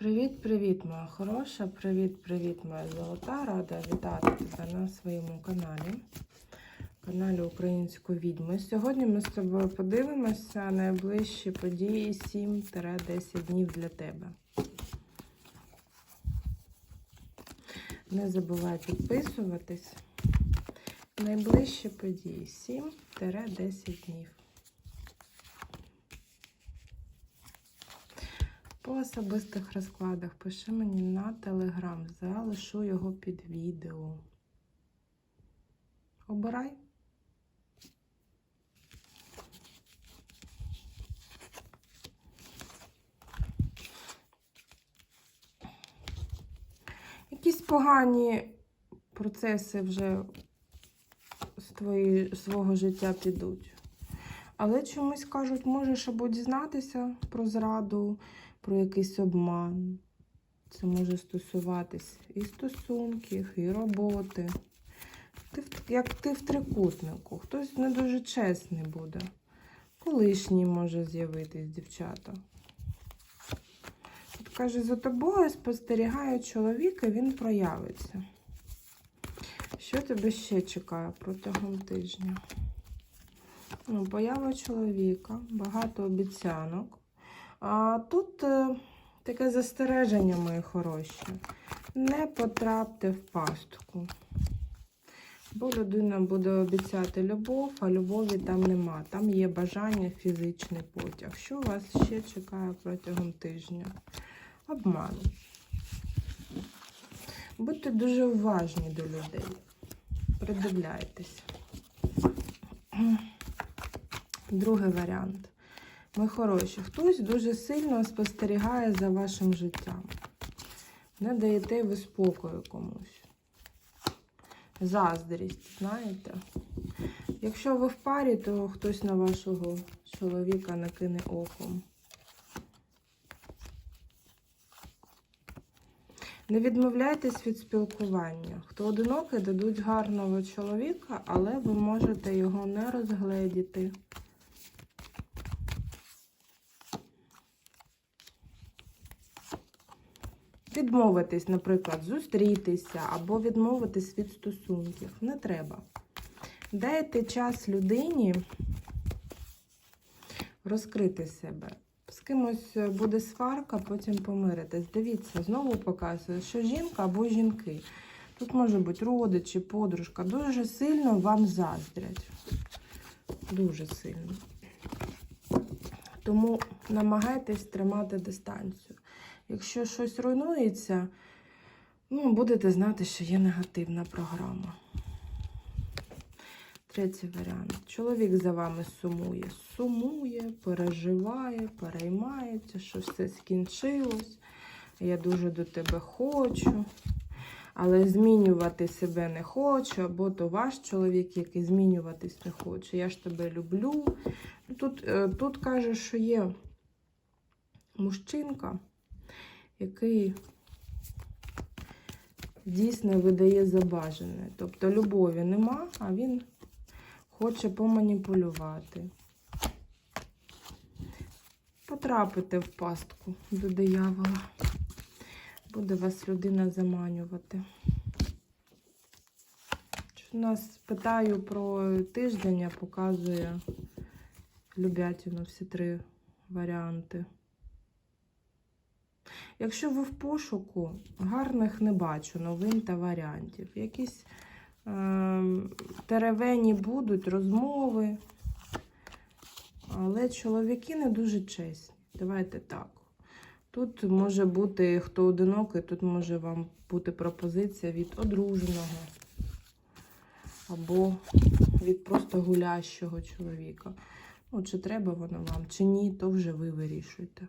Привіт-привіт, моя хороша! Привіт-привіт, моя золота! Рада вітати тебе на своєму каналі, каналі Української відьми. Сьогодні ми з тобою подивимося найближчі події 7-10 днів для тебе. Не забувай підписуватись. Найближчі події 7-10 днів. По особистих розкладах пиши мені на телеграм, залишу його під відео. Обирай. Якісь погані процеси вже з твої, свого життя підуть. Але чомусь кажуть, можеш або дізнатися про зраду, про якийсь обман. Це може стосуватись і стосунків, і роботи. Ти, як ти в трикутнику, хтось не дуже чесний буде. Колишній може з'явитись дівчата. Тут каже, за тобою спостерігає чоловік, і він проявиться. Що тебе ще чекає протягом тижня? Ну, поява чоловіка, багато обіцянок. А тут е, таке застереження, мої хороші. Не потрапте в пастку. Бо людина буде обіцяти любов, а любові там нема. Там є бажання, фізичний потяг. Що вас ще чекає протягом тижня? Обман. Будьте дуже уважні до людей. Придивляйтесь. Другий варіант. Ми хороші. Хтось дуже сильно спостерігає за вашим життям. Не даєте ви спокою комусь. Заздрість, знаєте? Якщо ви в парі, то хтось на вашого чоловіка накине оком. Не відмовляйтесь від спілкування. Хто одинокий, дадуть гарного чоловіка, але ви можете його не розгледіти. Відмовитись, наприклад, зустрітися або відмовитись від стосунків. Не треба. Дайте час людині розкрити себе. З кимось буде сварка, потім помиритись. Дивіться, знову показує, що жінка або жінки. Тут може бути родичі, подружка, дуже сильно вам заздрять. Дуже сильно. Тому намагайтесь тримати дистанцію. Якщо щось руйнується, ну, будете знати, що є негативна програма. Третій варіант. Чоловік за вами сумує. Сумує, переживає, переймається, що все скінчилось. Я дуже до тебе хочу. Але змінювати себе не хочу, або то ваш чоловік, який змінюватись не хоче. Я ж тебе люблю. Тут, е, тут каже, що є мужчинка, який дійсно видає забажане. Тобто любові нема, а він хоче поманіпулювати. Потрапити в пастку до диявола. Буде вас людина заманювати. Що нас питаю про тиждень, а показує Любятіну всі три варіанти. Якщо ви в пошуку, гарних не бачу новин та варіантів. Якісь е, теревені будуть, розмови. Але чоловіки не дуже чесні. Давайте так. Тут може бути, хто одинокий, тут може вам бути пропозиція від одруженого або від просто гулящого чоловіка. Ну, чи треба воно вам, чи ні, то вже ви вирішуєте.